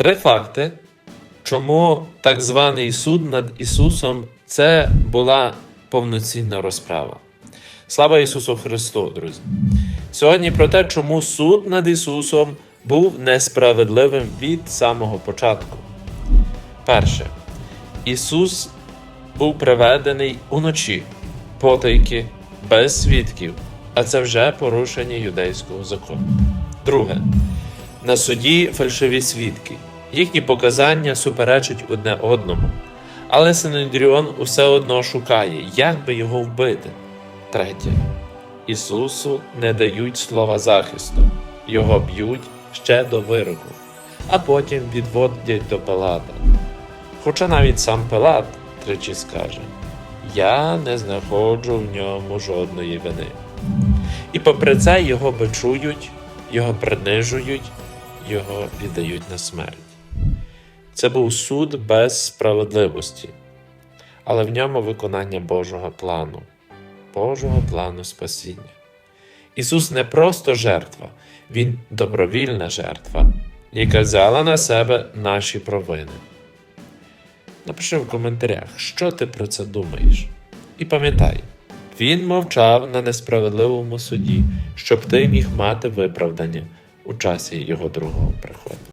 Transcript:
Три факти, чому так званий суд над Ісусом це була повноцінна розправа. Слава Ісусу Христу, друзі! Сьогодні про те, чому суд над Ісусом був несправедливим від самого початку. Перше, Ісус був приведений уночі, потайки, без свідків, а це вже порушення юдейського закону. Друге, на суді фальшиві свідки. Їхні показання суперечать одне одному. Але Синедріон усе одно шукає, як би його вбити. Третє. Ісусу не дають слова захисту, його б'ють ще до вироку, а потім відводять до Пилата. Хоча навіть сам Пилат тричі скаже: Я не знаходжу в ньому жодної вини. І попри це його бичують, його принижують, його віддають на смерть. Це був суд без справедливості, але в ньому виконання Божого плану, Божого плану спасіння. Ісус не просто жертва, Він добровільна жертва, яка взяла на себе наші провини. Напиши в коментарях, що ти про це думаєш. І пам'ятай, він мовчав на несправедливому суді, щоб ти міг мати виправдання у часі його другого приходу.